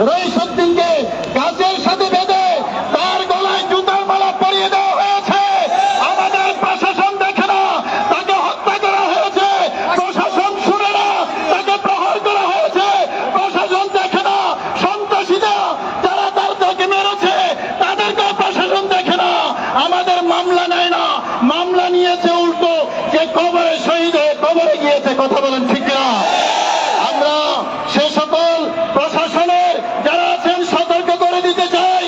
রইসুদ্দিনকে গাছের সাথে বেঁধে তার গলায় জুতার মালা পরিয়ে দেওয়া হয়েছে। আমাদের প্রশাসন দেখে না, তাকে হত্যা করা হয়েছে। প্রশাসন শুনে না, তাকে প্রহার করা হয়েছে। প্রশাসন দেখে না, সন্ত্রাসীরা যারা তার তাকে মেরেছে, তাদেরকে প্রশাসন দেখে না। আমাদের মামলা নেয় না। মামলা নিয়েছে উল্টো, যে কবরে শহীদ কবরে গিয়েছে। কথা বলেন ঠিক না আমরা সে সকল প্রশাসনের যারা আছেন সতর্ক করে দিতে চাই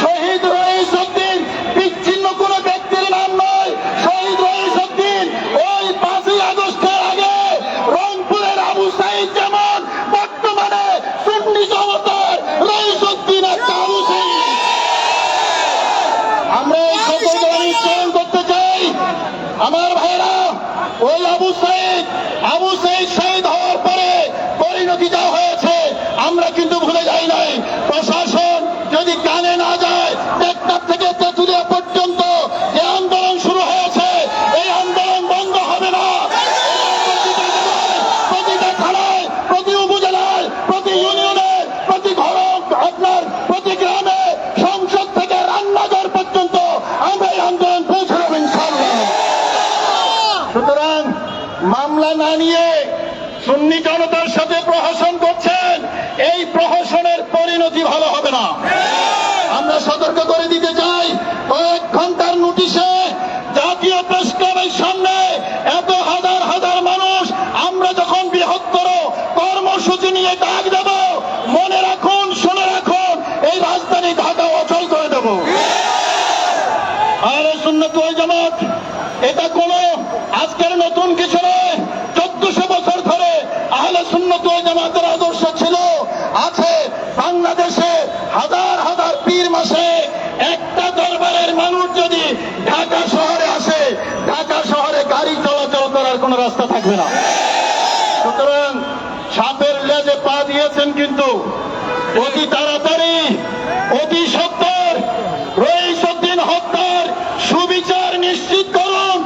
শহীদ রইস উদ্দিন বিচ্ছিন্ন কোন ব্যক্তির নাম নয় শহীদ রইস উদ্দিন ওই পাঁচই আগস্টের আগে রংপুরের আবু সাইদ যেমন বর্তমানে সুন্নি জনতার রইস উদ্দিন একটা আবু সাইদ আমরা এই সকল উচ্চারণ করতে চাই আমার ভাইরা ওই আবু সাইদ আবু সাইদ সুন্নি জনতার সাথে প্রহসন করছেন, এই প্রহসনের পরিণতি ভালো হবে না। আমরা সতর্ক করে দিতে চাই, কয়েক ঘণ্টার নোটিশে জাতীয় প্রেস ক্লাবের সামনে এত হাজার হাজার মানুষ, আমরা যখন বৃহত্তর কর্মসূচি নিয়ে ডাক দেব, মনে রাখুন, শুনে রাখুন, এই রাজধানী ঢাকা অচল করে দেব। আর শূন্য জামাত, এটা কোন আজকের নতুন কিছু নয়। সুন্নত ওই জামাতের আদর্শ ছিল। আছে বাংলাদেশে হাজার হাজার পীর মাসে একটা দরবারের মানুষ যদি ঢাকা শহরে আসে, ঢাকা শহরে গাড়ি চলাচল করার কোনো রাস্তা থাকবে না। সুতরাং সাপের লেজে পা দিয়েছেন কিন্তু অতি তাড়াতাড়ি, অতি সত্তর রইসুদ্দিন হত্যার সুবিচার নিশ্চিত করুন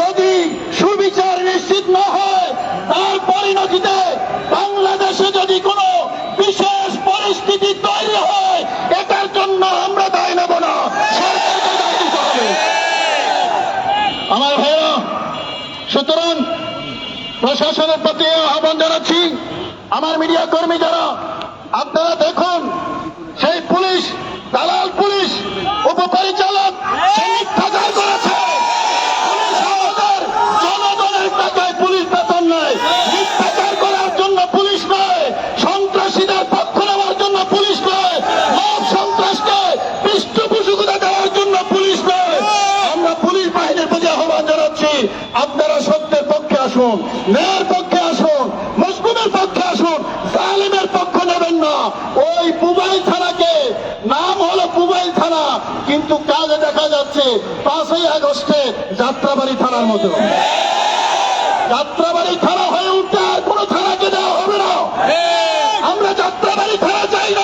যদি সুবিচার নিশ্চিত না হয় তার পরিণতিতে বাংলাদেশে যদি কোনো বিশেষ পরিস্থিতি তৈরি হয় এটার জন্য আমরা দায় নেব না সরকারকে দায় দিতে হবে আমার ভাইরা সুতরাং প্রশাসনের প্রতি আহ্বান জানাচ্ছি। আমার মিডিয়া কর্মী যারা আপনারা দেখুন সেই পুলিশ দালাল পুলিশ উপপরিচালক সে মিথ্যাচার করেছে পুলিশ আমাদের জনগণের টাকায় পুলিশ বেতন নেয় মিথ্যাচার করার জন্য পুলিশ নয় সন্ত্রাসীদের পক্ষ নেওয়ার জন্য পুলিশ নয় মব সন্ত্রাসকে পৃষ্ঠপোষকতা দেওয়ার জন্য পুলিশ নয় আমরা পুলিশ বাহিনীর প্রতি আহ্বান জানাচ্ছি আপনারা সত্যের পক্ষে আসুন, ন্যায়ের পক্ষে আসুন মজবুতের পক্ষে আসুন, জালিমের পক্ষ নেবেন না। ওই পুবাইল থানাকে, নাম হলো পুবাইল থানা, কিন্তু কাজে দেখা যাচ্ছে পাঁচই আগস্টে যাত্রাবাড়ি থানার মতো। যাত্রাবাড়ি থানা হয়ে উঠতে আর কোনো থানাকে দেওয়া হবে না। আমরা যাত্রাবাড়ি থানা চাই না।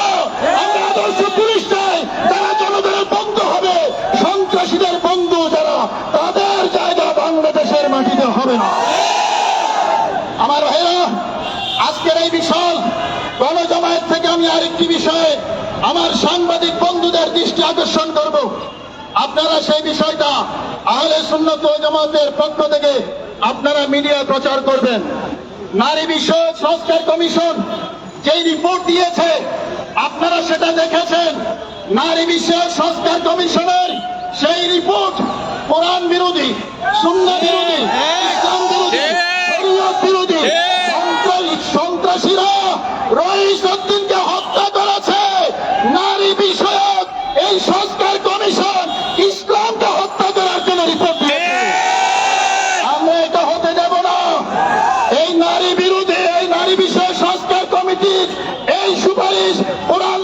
আমার ভাইরা আজকের এই বিশাল গণজমায়েত থেকে আমি আরেকটি বিষয়ে আমার সাংবাদিক বন্ধুদের দৃষ্টি আকর্ষণ করব। আপনারা সেই বিষয়টা আহলে সুন্নত জামাতের পক্ষ থেকে আপনারা মিডিয়ায় প্রচার করবেন। নারী বিষয়ক সংস্কার কমিশন যেই রিপোর্ট দিয়েছে আপনারা সেটা দেখেছেন। নারী বিষয়ক সংস্কার কমিশনের সেই রিপোর্ট কোরআন বিরোধী শূন্য বিরোধী ইসলাম বিরোধী শরীয়ত বিরোধী সন্ত্রাস- সন্ত্রাসীরা রইস উদ্দিনকে হত্যা করেছে। নারী বিষয়ক এই সংস্কার কমিশন ইসলামকে হত্যা করার জন্য রিপোর্ট দিয়েছে। আমরা এটা হতে দেব না। এই নারী বিরোধী এই নারী বিষয়ক সংস্কার কমিটির এই সুপারিশ কোরআন